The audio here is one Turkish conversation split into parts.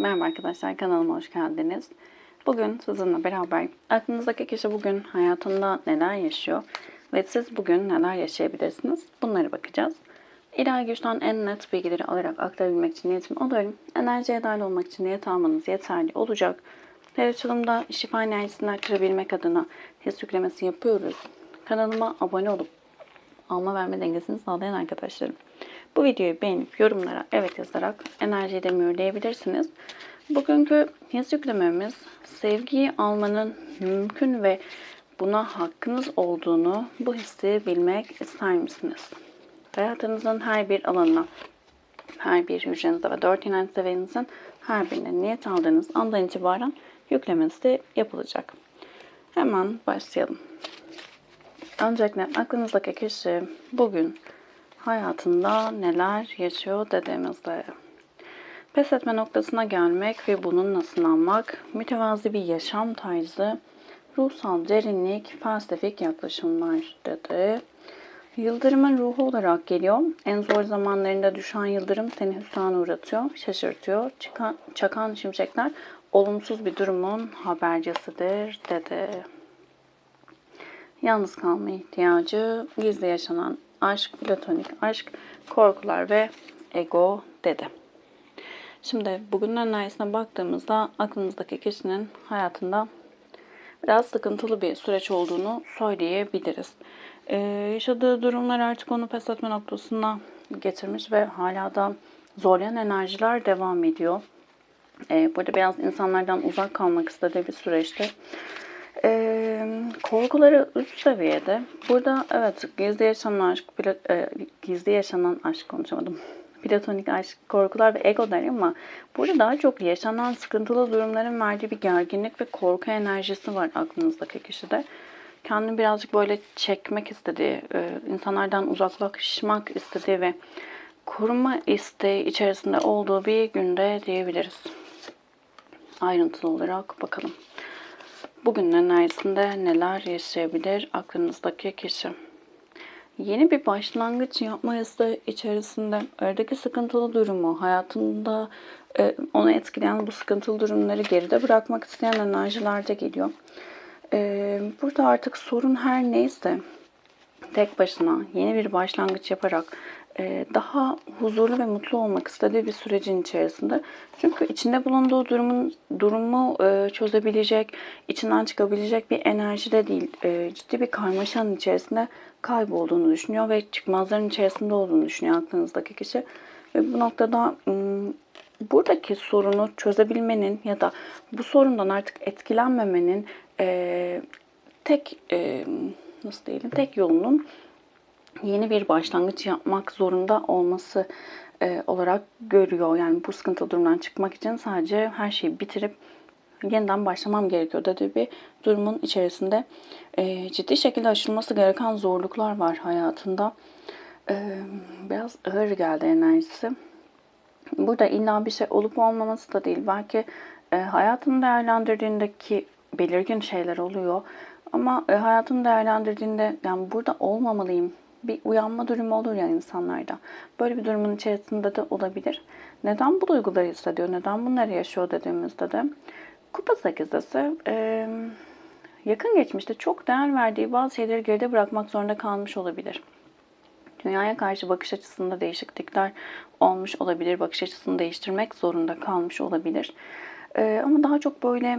Merhaba arkadaşlar kanalıma hoş geldiniz. Bugün sizinle beraber aklınızdaki kişi bugün hayatında neler yaşıyor ve siz bugün neler yaşayabilirsiniz bunlara bakacağız. İlahi güçten en net bilgileri alarak aktarabilmek için niyetim alıyorum. Enerjiye dahil olmak için niyet almanız yeterli olacak. Her açılımda şifa enerjisini aktarabilmek adına his yüklemesi yapıyoruz. Kanalıma abone olup alma verme dengesini sağlayan arkadaşlarım. Bu videoyu beğenip yorumlara evet yazarak enerjiyi de mühürleyebilirsiniz. Bugünkü his yüklememiz sevgiyi almanın mümkün ve buna hakkınız olduğunu bu hissi bilmek ister misiniz? Hayatınızın her bir alanına, her bir hücrenizde ve dört inanç seviyenizin her birine niyet aldığınız andan itibaren yüklemesi yapılacak. Hemen başlayalım. Öncelikle aklınızdaki kişi bugün hayatında neler yaşıyor dediğimizde pes etme noktasına gelmek ve bununla sınanmak, mütevazi bir yaşam tarzı, ruhsal derinlik, felsefik yaklaşımlar dedi. Yıldırımın ruhu olarak geliyor. En zor zamanlarında düşen yıldırım seni hüsrana uğratıyor, şaşırtıyor. Çıkan, çakan şimşekler olumsuz bir durumun habercisidir dedi. Yalnız kalma ihtiyacı, gizli yaşanan aşk, platonik aşk, korkular ve ego dedi. Şimdi bugünün enerjisine baktığımızda aklımızdaki kişinin hayatında biraz sıkıntılı bir süreç olduğunu söyleyebiliriz. Ee, yaşadığı durumlar artık onu pes etme noktasına getirmiş ve hala da zorlayan enerjiler devam ediyor. Ee, burada biraz insanlardan uzak kalmak istediği bir süreçte. Ee, korkuları üst seviyede. Burada evet gizli yaşanan aşk, e, gizli yaşanan aşk konuşamadım. Platonik aşk, korkular ve ego der ama burada daha çok yaşanan sıkıntılı durumların verdiği bir gerginlik ve korku enerjisi var aklınızdaki kişide. Kendini birazcık böyle çekmek istediği, e, insanlardan uzaklaşmak istediği ve koruma isteği içerisinde olduğu bir günde diyebiliriz. Ayrıntılı olarak bakalım. Bugünün enerjisinde neler yaşayabilir aklınızdaki kişi? Yeni bir başlangıç yapma isteği içerisinde aradaki sıkıntılı durumu, hayatında e, onu etkileyen bu sıkıntılı durumları geride bırakmak isteyen enerjiler de geliyor. E, burada artık sorun her neyse tek başına yeni bir başlangıç yaparak daha huzurlu ve mutlu olmak istediği bir sürecin içerisinde. Çünkü içinde bulunduğu durumun durumu e, çözebilecek, içinden çıkabilecek bir enerjide değil. E, ciddi bir karmaşanın içerisinde kaybolduğunu düşünüyor ve çıkmazların içerisinde olduğunu düşünüyor aklınızdaki kişi. Ve bu noktada buradaki sorunu çözebilmenin ya da bu sorundan artık etkilenmemenin tek nasıl diyelim tek yolunun yeni bir başlangıç yapmak zorunda olması e, olarak görüyor. Yani bu sıkıntı durumdan çıkmak için sadece her şeyi bitirip yeniden başlamam gerekiyor dediği bir durumun içerisinde e, ciddi şekilde aşılması gereken zorluklar var hayatında. E, biraz ağır geldi enerjisi. Burada illa bir şey olup olmaması da değil. Belki e, hayatını değerlendirdiğindeki belirgin şeyler oluyor. Ama e, hayatını değerlendirdiğinde yani burada olmamalıyım bir uyanma durumu olur ya insanlarda. Böyle bir durumun içerisinde de olabilir. Neden bu duyguları hissediyor, neden bunları yaşıyor dediğimizde de Kupa sekizlisi e, yakın geçmişte çok değer verdiği bazı şeyleri geride bırakmak zorunda kalmış olabilir. Dünyaya karşı bakış açısında değişiklikler olmuş olabilir. Bakış açısını değiştirmek zorunda kalmış olabilir. Ee, ama daha çok böyle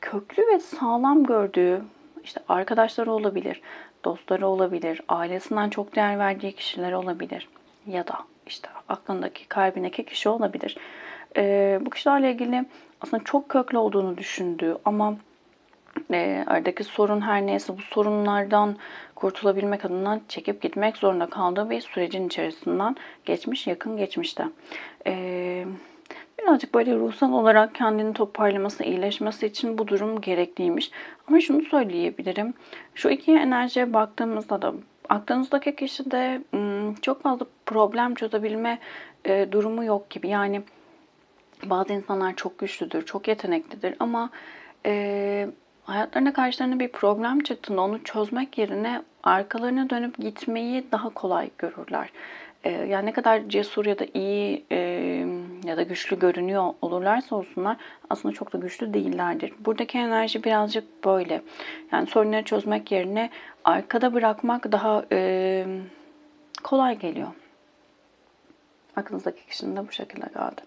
köklü ve sağlam gördüğü işte arkadaşları olabilir, dostları olabilir, ailesinden çok değer verdiği kişiler olabilir ya da işte aklındaki, kalbindeki kişi olabilir. Ee, bu kişilerle ilgili aslında çok köklü olduğunu düşündüğü ama e, aradaki sorun her neyse bu sorunlardan kurtulabilmek adına çekip gitmek zorunda kaldığı bir sürecin içerisinden geçmiş, yakın geçmişte. Ee, birazcık böyle ruhsal olarak kendini toparlaması, iyileşmesi için bu durum gerekliymiş. Ama şunu söyleyebilirim. Şu iki enerjiye baktığımızda da aklınızdaki kişide çok fazla problem çözebilme e, durumu yok gibi. Yani bazı insanlar çok güçlüdür, çok yeteneklidir ama e, hayatlarına karşılarına bir problem çıktığında onu çözmek yerine arkalarına dönüp gitmeyi daha kolay görürler. E, yani ne kadar cesur ya da iyi e, ya da güçlü görünüyor olurlarsa olsunlar aslında çok da güçlü değillerdir. Buradaki enerji birazcık böyle. Yani sorunları çözmek yerine arkada bırakmak daha e, kolay geliyor. Aklınızdaki kişinin de bu şekilde geldi.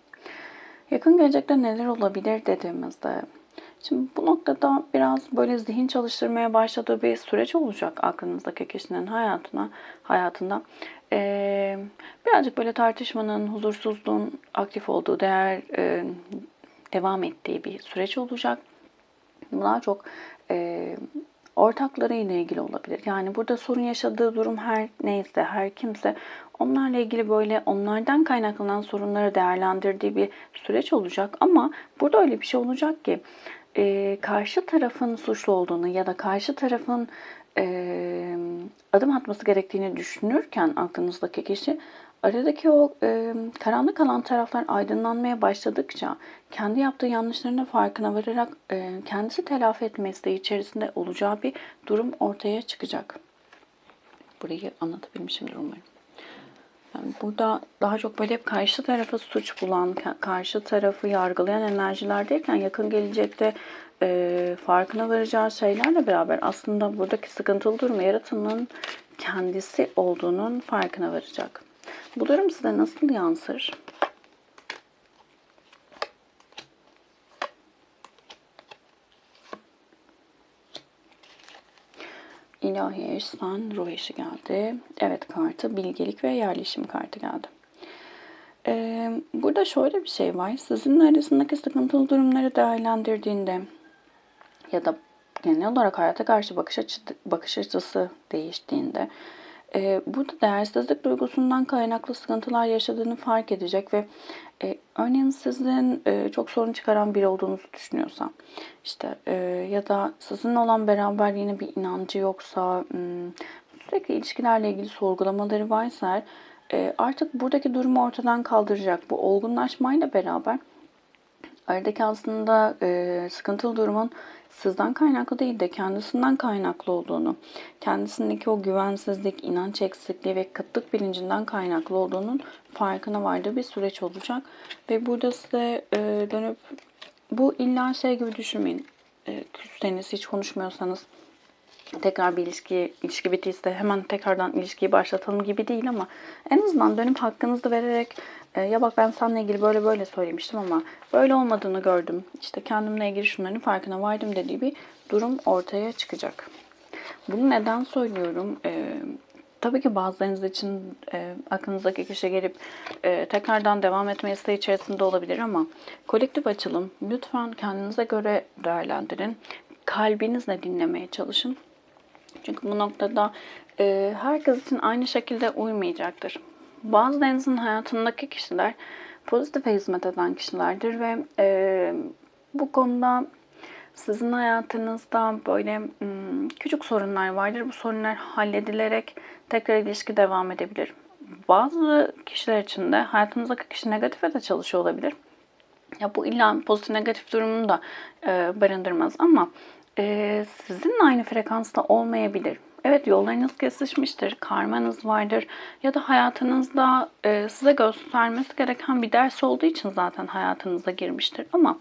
Yakın gelecekte neler olabilir dediğimizde Şimdi bu noktada biraz böyle zihin çalıştırmaya başladığı bir süreç olacak aklınızdaki kişinin hayatına, hayatında. Ee, birazcık böyle tartışmanın, huzursuzluğun aktif olduğu, değer e, devam ettiği bir süreç olacak. Daha çok e, ortakları ile ilgili olabilir. Yani burada sorun yaşadığı durum her neyse, her kimse onlarla ilgili böyle onlardan kaynaklanan sorunları değerlendirdiği bir süreç olacak. Ama burada öyle bir şey olacak ki e, karşı tarafın suçlu olduğunu ya da karşı tarafın e, adım atması gerektiğini düşünürken aklınızdaki kişi aradaki o e, karanlık kalan taraflar aydınlanmaya başladıkça kendi yaptığı yanlışlarının farkına vararak e, kendisi telafi etme isteği içerisinde olacağı bir durum ortaya çıkacak. Burayı anlatabilmişimdir umarım. Burada daha çok böyle hep karşı tarafı suç bulan, karşı tarafı yargılayan enerjilerdeyken yakın gelecekte e, farkına varacağı şeylerle beraber aslında buradaki sıkıntılı durum yaratımının kendisi olduğunun farkına varacak. Bu durum size nasıl yansır? İlahi eşsan ruh eşi geldi. Evet kartı bilgelik ve yerleşim kartı geldi. Ee, burada şöyle bir şey var. Sizinle arasındaki sıkıntılı durumları değerlendirdiğinde ya da genel olarak hayata karşı bakış, açı, bakış açısı değiştiğinde e, burada değersizlik duygusundan kaynaklı sıkıntılar yaşadığını fark edecek ve e, örneğin sizin e, çok sorun çıkaran biri olduğunuzu düşünüyorsa işte e, ya da sizinle olan beraberliğine bir inancı yoksa hmm, sürekli ilişkilerle ilgili sorgulamaları varsa e, artık buradaki durumu ortadan kaldıracak. Bu olgunlaşmayla beraber aradaki aslında e, sıkıntılı durumun sizden kaynaklı değil de kendisinden kaynaklı olduğunu, kendisindeki o güvensizlik, inanç eksikliği ve kıtlık bilincinden kaynaklı olduğunun farkına vardığı bir süreç olacak. Ve burada size e, dönüp bu illa şey gibi düşünmeyin. E, küsseniz, hiç konuşmuyorsanız tekrar bir ilişki, ilişki bittiyse hemen tekrardan ilişkiyi başlatalım gibi değil ama en azından dönüp hakkınızı vererek e, ya bak ben seninle ilgili böyle böyle söylemiştim ama böyle olmadığını gördüm. İşte kendimle ilgili şunların farkına vardım dediği bir durum ortaya çıkacak. Bunu neden söylüyorum? Ee, tabii ki bazılarınız için e, aklınızdaki kişi gelip e, tekrardan devam etme isteği içerisinde olabilir ama kolektif açılım lütfen kendinize göre değerlendirin. Kalbinizle dinlemeye çalışın. Çünkü bu noktada e, herkes için aynı şekilde uymayacaktır. Bazılarınızın hayatındaki kişiler pozitife hizmet eden kişilerdir ve e, bu konuda sizin hayatınızda böyle küçük sorunlar vardır. Bu sorunlar halledilerek tekrar ilişki devam edebilir. Bazı kişiler için de hayatınızdaki kişi negatife de çalışıyor olabilir. Ya bu illa pozitif negatif durumunu da e, barındırmaz ama e, sizinle aynı frekansta olmayabilir. Evet yollarınız kesişmiştir, karmanız vardır ya da hayatınızda e, size göstermesi gereken bir ders olduğu için zaten hayatınıza girmiştir. Ama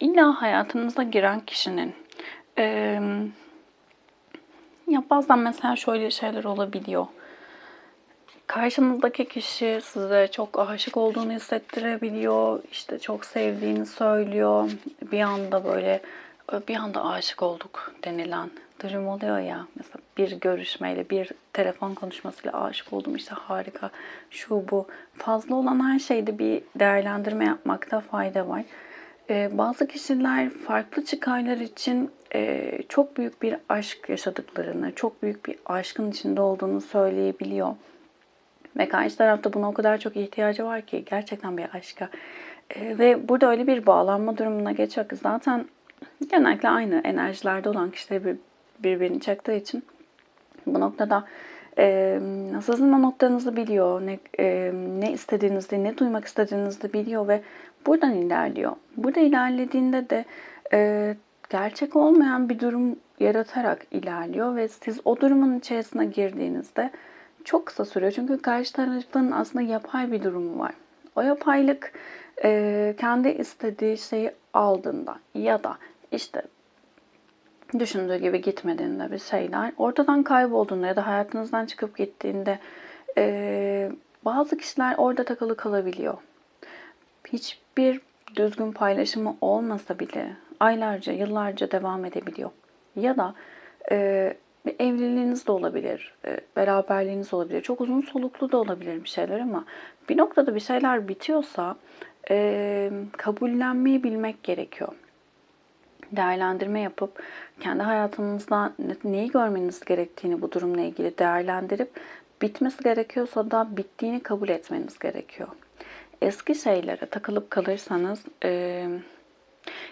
illa hayatınıza giren kişinin e, ya bazen mesela şöyle şeyler olabiliyor. Karşınızdaki kişi size çok aşık olduğunu hissettirebiliyor. işte çok sevdiğini söylüyor. Bir anda böyle bir anda aşık olduk denilen durum oluyor ya. Mesela bir görüşmeyle, bir telefon konuşmasıyla aşık oldum işte harika, şu bu. Fazla olan her şeyde bir değerlendirme yapmakta fayda var. Ee, bazı kişiler farklı çıkarlar için e, çok büyük bir aşk yaşadıklarını, çok büyük bir aşkın içinde olduğunu söyleyebiliyor. Ve karşı tarafta buna o kadar çok ihtiyacı var ki gerçekten bir aşka. E, ve burada öyle bir bağlanma durumuna geçiyor ki zaten genellikle aynı enerjilerde olan kişiler bir, birbirini çektiği için bu noktada e, o noktanızı biliyor, ne, e, ne istediğinizi, ne duymak istediğinizi biliyor ve buradan ilerliyor. Burada ilerlediğinde de e, gerçek olmayan bir durum yaratarak ilerliyor ve siz o durumun içerisine girdiğinizde çok kısa sürüyor. Çünkü karşı tarafın aslında yapay bir durumu var. O yapaylık e, kendi istediği şeyi aldığında ya da işte düşündüğü gibi gitmediğinde bir şeyler ortadan kaybolduğunda ya da hayatınızdan çıkıp gittiğinde e, bazı kişiler orada takılı kalabiliyor. Hiçbir düzgün paylaşımı olmasa bile aylarca, yıllarca devam edebiliyor. Ya da e, bir evliliğiniz de olabilir, e, beraberliğiniz olabilir. Çok uzun soluklu da olabilir bir şeyler ama bir noktada bir şeyler bitiyorsa e, kabullenmeyi bilmek gerekiyor. Değerlendirme yapıp kendi hayatınızda neyi görmeniz gerektiğini bu durumla ilgili değerlendirip bitmesi gerekiyorsa da bittiğini kabul etmeniz gerekiyor. Eski şeylere takılıp kalırsanız e,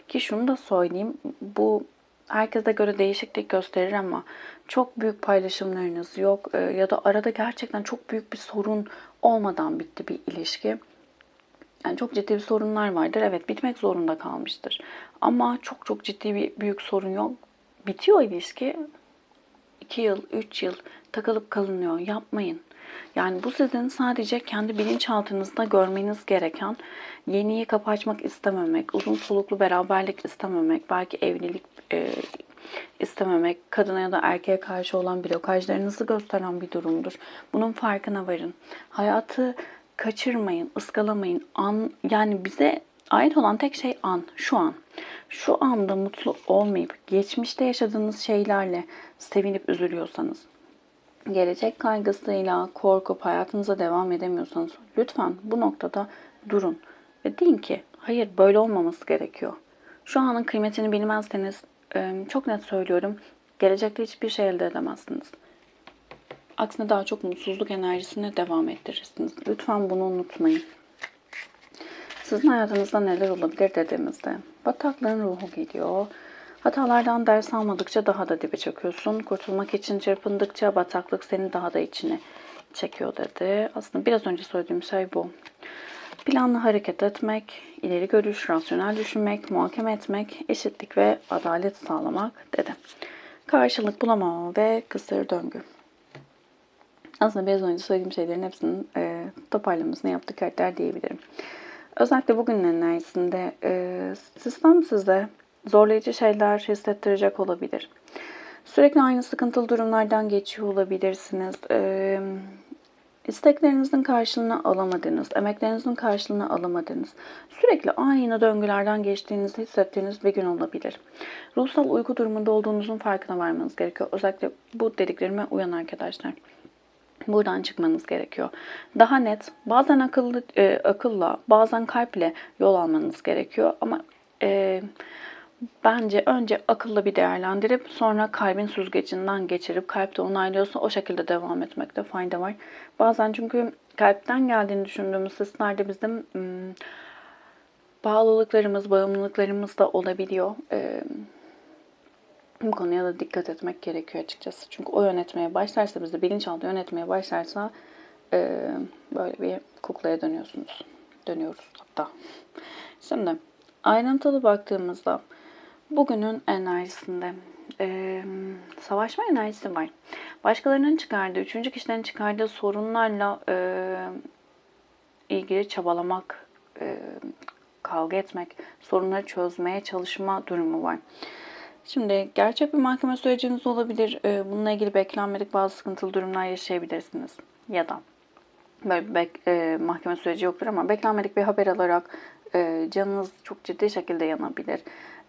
ki şunu da söyleyeyim bu herkese göre değişiklik gösterir ama çok büyük paylaşımlarınız yok e, ya da arada gerçekten çok büyük bir sorun olmadan bitti bir ilişki. Yani çok ciddi bir sorunlar vardır. Evet bitmek zorunda kalmıştır. Ama çok çok ciddi bir büyük sorun yok. Bitiyor ilişki. 2 yıl, 3 yıl takılıp kalınıyor. Yapmayın. Yani bu sizin sadece kendi bilinçaltınızda görmeniz gereken yeniyi kapı açmak istememek, uzun soluklu beraberlik istememek, belki evlilik e, istememek, kadına ya da erkeğe karşı olan blokajlarınızı gösteren bir durumdur. Bunun farkına varın. Hayatı kaçırmayın, ıskalamayın. An, yani bize ait olan tek şey an, şu an. Şu anda mutlu olmayıp geçmişte yaşadığınız şeylerle sevinip üzülüyorsanız, gelecek kaygısıyla korkup hayatınıza devam edemiyorsanız lütfen bu noktada durun ve deyin ki hayır böyle olmaması gerekiyor. Şu anın kıymetini bilmezseniz çok net söylüyorum gelecekte hiçbir şey elde edemezsiniz. Aksine daha çok mutsuzluk enerjisine devam ettirirsiniz. Lütfen bunu unutmayın. Sizin hayatınızda neler olabilir dediğimizde bataklığın ruhu geliyor. Hatalardan ders almadıkça daha da dibe çöküyorsun. Kurtulmak için çırpındıkça bataklık seni daha da içine çekiyor dedi. Aslında biraz önce söylediğim şey bu. Planlı hareket etmek, ileri görüş, rasyonel düşünmek, muhakeme etmek, eşitlik ve adalet sağlamak dedi. Karşılık bulamama ve kısır döngü. Aslında biraz önce söylediğim şeylerin hepsinin e, toparlamasını yaptık kartlar diyebilirim. Özellikle bugünün enerjisinde e, sistem size zorlayıcı şeyler hissettirecek olabilir. Sürekli aynı sıkıntılı durumlardan geçiyor olabilirsiniz. E, isteklerinizin karşılığını alamadınız, emeklerinizin karşılığını alamadınız. Sürekli aynı döngülerden geçtiğinizi hissettiğiniz bir gün olabilir. Ruhsal uyku durumunda olduğunuzun farkına varmanız gerekiyor. Özellikle bu dediklerime uyan arkadaşlar. Buradan çıkmanız gerekiyor. Daha net, bazen akıllı, e, akılla, bazen kalple yol almanız gerekiyor. Ama e, bence önce akılla bir değerlendirip sonra kalbin süzgecinden geçirip kalpte onaylıyorsa o şekilde devam etmekte fayda var. Bazen çünkü kalpten geldiğini düşündüğümüz hislerde bizim ım, bağlılıklarımız, bağımlılıklarımız da olabiliyor. E, bu konuya da dikkat etmek gerekiyor açıkçası. Çünkü o yönetmeye başlarsa, bizi bilinçaltı yönetmeye başlarsa e, böyle bir kuklaya dönüyorsunuz. Dönüyoruz hatta. Şimdi ayrıntılı baktığımızda bugünün enerjisinde e, savaşma enerjisi var. Başkalarının çıkardığı, üçüncü kişilerin çıkardığı sorunlarla e, ilgili çabalamak, e, kavga etmek, sorunları çözmeye çalışma durumu var. Şimdi gerçek bir mahkeme süreciniz olabilir. Ee, bununla ilgili beklenmedik bazı sıkıntılı durumlar yaşayabilirsiniz. Ya da böyle bek, e, mahkeme süreci yoktur ama beklenmedik bir haber alarak e, canınız çok ciddi şekilde yanabilir.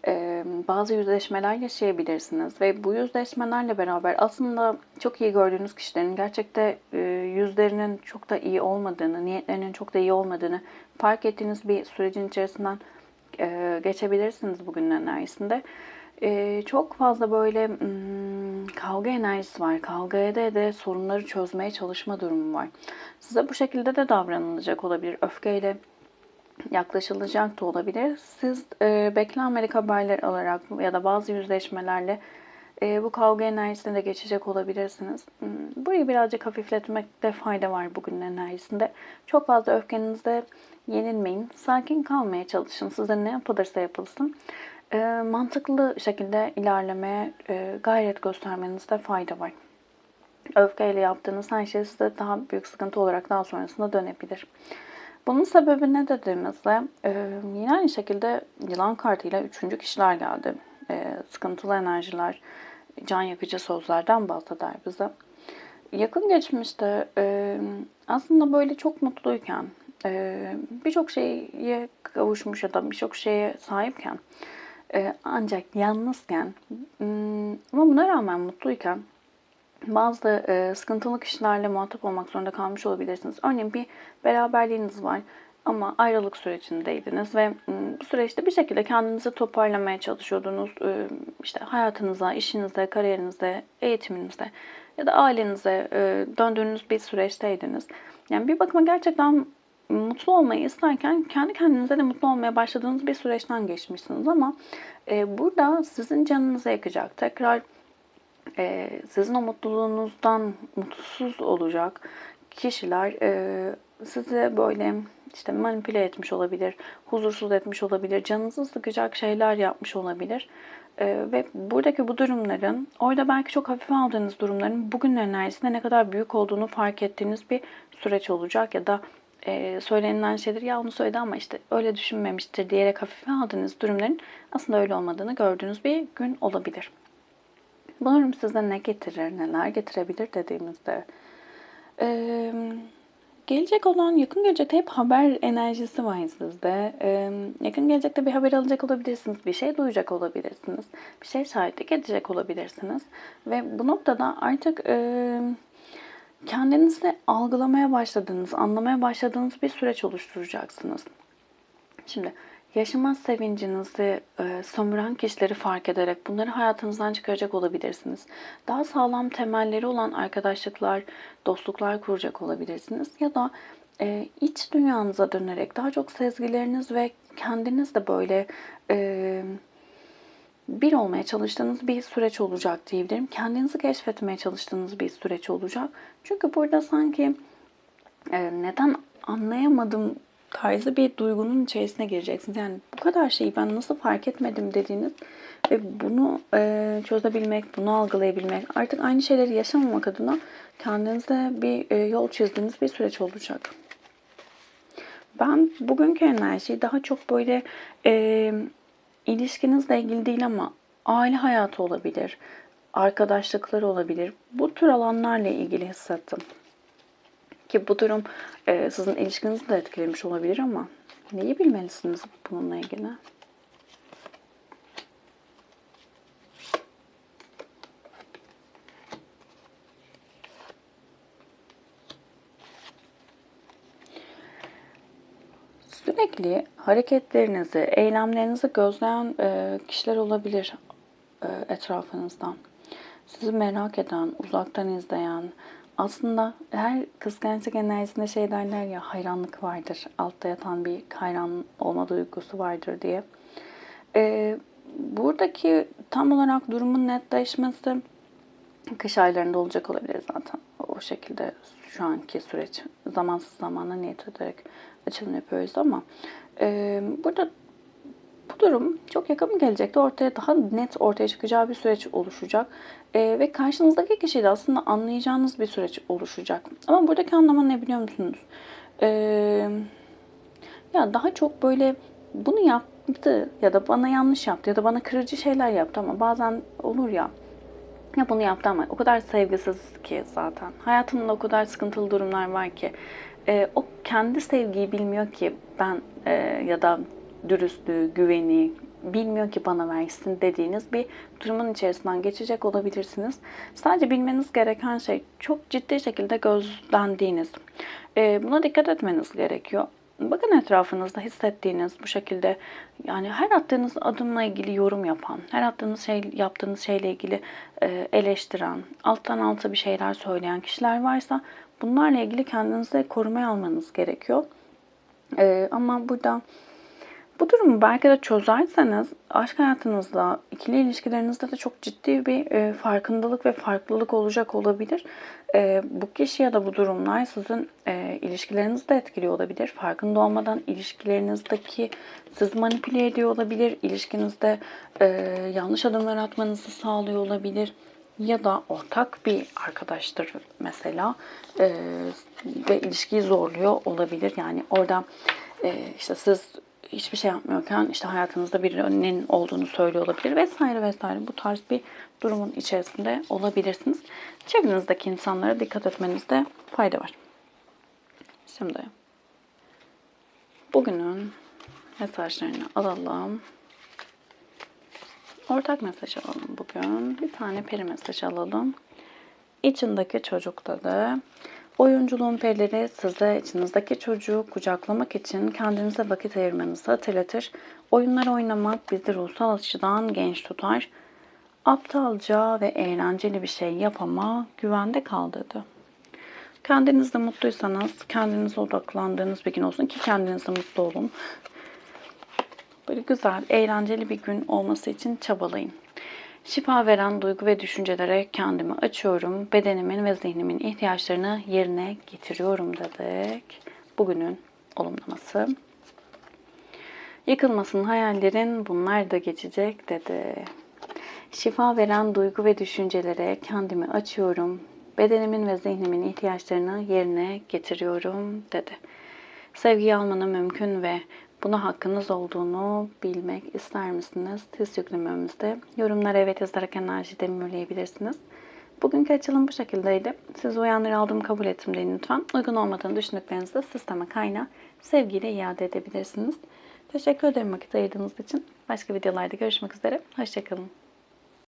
E, bazı yüzleşmeler yaşayabilirsiniz ve bu yüzleşmelerle beraber aslında çok iyi gördüğünüz kişilerin gerçekte e, yüzlerinin çok da iyi olmadığını, niyetlerinin çok da iyi olmadığını fark ettiğiniz bir sürecin içerisinden geçebilirsiniz bugünün enerjisinde. Ee, çok fazla böyle hmm, kavga enerjisi var. Kavga ede de sorunları çözmeye çalışma durumu var. Size bu şekilde de davranılacak olabilir. Öfkeyle yaklaşılacak da olabilir. Siz e, beklenmedik haberler alarak ya da bazı yüzleşmelerle e, bu kavga enerjisine de geçecek olabilirsiniz. Hmm, burayı birazcık hafifletmekte fayda var bugünün enerjisinde. Çok fazla öfkenizde yenilmeyin. Sakin kalmaya çalışın. Size ne yapılırsa yapılsın e, mantıklı şekilde ilerlemeye e, gayret göstermenizde fayda var. Öfkeyle yaptığınız her şey size daha büyük sıkıntı olarak daha sonrasında dönebilir. Bunun sebebi ne dediğimizde e, yine aynı şekilde yılan kartıyla üçüncü kişiler geldi. E, sıkıntılı enerjiler, can yakıcı sözlerden bahseder bize. Yakın geçmişte e, aslında böyle çok mutluyken, e, birçok şeye kavuşmuş ya da birçok şeye sahipken, ancak yalnızken hmm, ama buna rağmen mutluyken bazı e, sıkıntılı kişilerle muhatap olmak zorunda kalmış olabilirsiniz. Örneğin bir beraberliğiniz var ama ayrılık sürecindeydiniz ve bu süreçte bir şekilde kendinizi toparlamaya çalışıyordunuz. E, işte hayatınıza, işinize, kariyerinize, eğitiminizde ya da ailenize e, döndüğünüz bir süreçteydiniz. Yani bir bakıma gerçekten mutlu olmayı isterken kendi kendinize de mutlu olmaya başladığınız bir süreçten geçmişsiniz ama e, burada sizin canınızı yakacak. Tekrar e, sizin o mutluluğunuzdan mutsuz olacak kişiler e, size böyle işte manipüle etmiş olabilir, huzursuz etmiş olabilir, canınızı sıkacak şeyler yapmış olabilir. E, ve buradaki bu durumların, orada belki çok hafife aldığınız durumların bugün enerjisinde ne kadar büyük olduğunu fark ettiğiniz bir süreç olacak ya da e, söylenilen şeyler ya onu söyledi ama işte öyle düşünmemiştir diyerek hafife aldığınız durumların aslında öyle olmadığını gördüğünüz bir gün olabilir. Bu durum size ne getirir, neler getirebilir dediğimizde e, gelecek olan, yakın gelecekte hep haber enerjisi var sizde. E, yakın gelecekte bir haber alacak olabilirsiniz, bir şey duyacak olabilirsiniz, bir şey şahitlik edecek olabilirsiniz. Ve bu noktada artık e, kendinizi algılamaya başladığınız, anlamaya başladığınız bir süreç oluşturacaksınız. Şimdi yaşama sevincinizi e, sömüren kişileri fark ederek bunları hayatınızdan çıkaracak olabilirsiniz. Daha sağlam temelleri olan arkadaşlıklar, dostluklar kuracak olabilirsiniz. Ya da e, iç dünyanıza dönerek daha çok sezgileriniz ve kendiniz de böyle e, bir olmaya çalıştığınız bir süreç olacak diyebilirim. Kendinizi keşfetmeye çalıştığınız bir süreç olacak. Çünkü burada sanki e, neden anlayamadım tarzı bir duygunun içerisine gireceksiniz. Yani bu kadar şeyi ben nasıl fark etmedim dediğiniz ve bunu e, çözebilmek, bunu algılayabilmek, artık aynı şeyleri yaşamamak adına kendinize bir e, yol çizdiğiniz bir süreç olacak. Ben bugünkü enerjiyi daha çok böyle e, ilişkinizle ilgili değil ama aile hayatı olabilir, arkadaşlıklar olabilir. Bu tür alanlarla ilgili hissettim. Ki bu durum e, sizin ilişkinizi de etkilemiş olabilir ama neyi bilmelisiniz bununla ilgili? Sürekli hareketlerinizi, eylemlerinizi gözleyen e, kişiler olabilir e, etrafınızdan. Sizi merak eden, uzaktan izleyen, aslında her kıskançlık enerjisinde şey derler ya hayranlık vardır. Altta yatan bir hayran olma duygusu vardır diye. Ee, buradaki tam olarak durumun netleşmesi kış aylarında olacak olabilir zaten. O şekilde şu anki süreç zamansız zamana niyet ederek açılım yapıyoruz ama e, burada bu durum çok yakın gelecekte ortaya daha net ortaya çıkacağı bir süreç oluşacak. E, ve karşınızdaki kişiyle aslında anlayacağınız bir süreç oluşacak. Ama buradaki anlama ne biliyor musunuz? E, ya daha çok böyle bunu yaptı ya da bana yanlış yaptı ya da bana kırıcı şeyler yaptı ama bazen olur ya ya bunu yaptı ama o kadar sevgisiz ki zaten. Hayatımda o kadar sıkıntılı durumlar var ki. E, o kendi sevgiyi bilmiyor ki ben e, ya da dürüstlüğü, güveni bilmiyor ki bana versin dediğiniz bir durumun içerisinden geçecek olabilirsiniz. Sadece bilmeniz gereken şey çok ciddi şekilde gözlendiğiniz. Ee, buna dikkat etmeniz gerekiyor. Bakın etrafınızda hissettiğiniz bu şekilde yani her attığınız adımla ilgili yorum yapan, her attığınız şey yaptığınız şeyle ilgili e, eleştiren, alttan alta bir şeyler söyleyen kişiler varsa bunlarla ilgili kendinizi korumaya almanız gerekiyor. E, ama burada bu durumu belki de çözerseniz aşk hayatınızda, ikili ilişkilerinizde de çok ciddi bir e, farkındalık ve farklılık olacak olabilir. E, bu kişi ya da bu durumlar sizin e, ilişkilerinizi de etkiliyor olabilir. Farkında olmadan ilişkilerinizdeki siz manipüle ediyor olabilir. İlişkinizde e, yanlış adımlar atmanızı sağlıyor olabilir. ya da ortak bir arkadaştır mesela e, ve ilişkiyi zorluyor olabilir. Yani orada e, işte siz hiçbir şey yapmıyorken işte hayatınızda birinin olduğunu söylüyor olabilir vesaire vesaire. Bu tarz bir durumun içerisinde olabilirsiniz. Çevrenizdeki insanlara dikkat etmenizde fayda var. Şimdi bugünün mesajlarını alalım. Ortak mesaj alalım bugün. Bir tane peri mesajı alalım. İçindeki çocuk dedi. Oyunculuğun perileri size içinizdeki çocuğu kucaklamak için kendinize vakit ayırmanızı hatırlatır. Oyunlar oynamak bizi ruhsal açıdan genç tutar. Aptalca ve eğlenceli bir şey yapama güvende kal dedi. Kendinizde mutluysanız, kendinize odaklandığınız bir gün olsun ki kendinizde mutlu olun. Böyle güzel, eğlenceli bir gün olması için çabalayın. Şifa veren duygu ve düşüncelere kendimi açıyorum. Bedenimin ve zihnimin ihtiyaçlarını yerine getiriyorum dedik. Bugünün olumlaması. Yıkılmasın hayallerin bunlar da geçecek dedi. Şifa veren duygu ve düşüncelere kendimi açıyorum. Bedenimin ve zihnimin ihtiyaçlarını yerine getiriyorum dedi. Sevgiyi almanın mümkün ve buna hakkınız olduğunu bilmek ister misiniz? Test yüklememizde yorumlara evet yazarak enerji demürleyebilirsiniz. Bugünkü açılım bu şekildeydi. Siz uyanları aldım kabul ettim deyin lütfen. Uygun olmadığını düşündüklerinizi de sisteme kayna sevgiyle iade edebilirsiniz. Teşekkür ederim vakit ayırdığınız için. Başka videolarda görüşmek üzere. Hoşçakalın.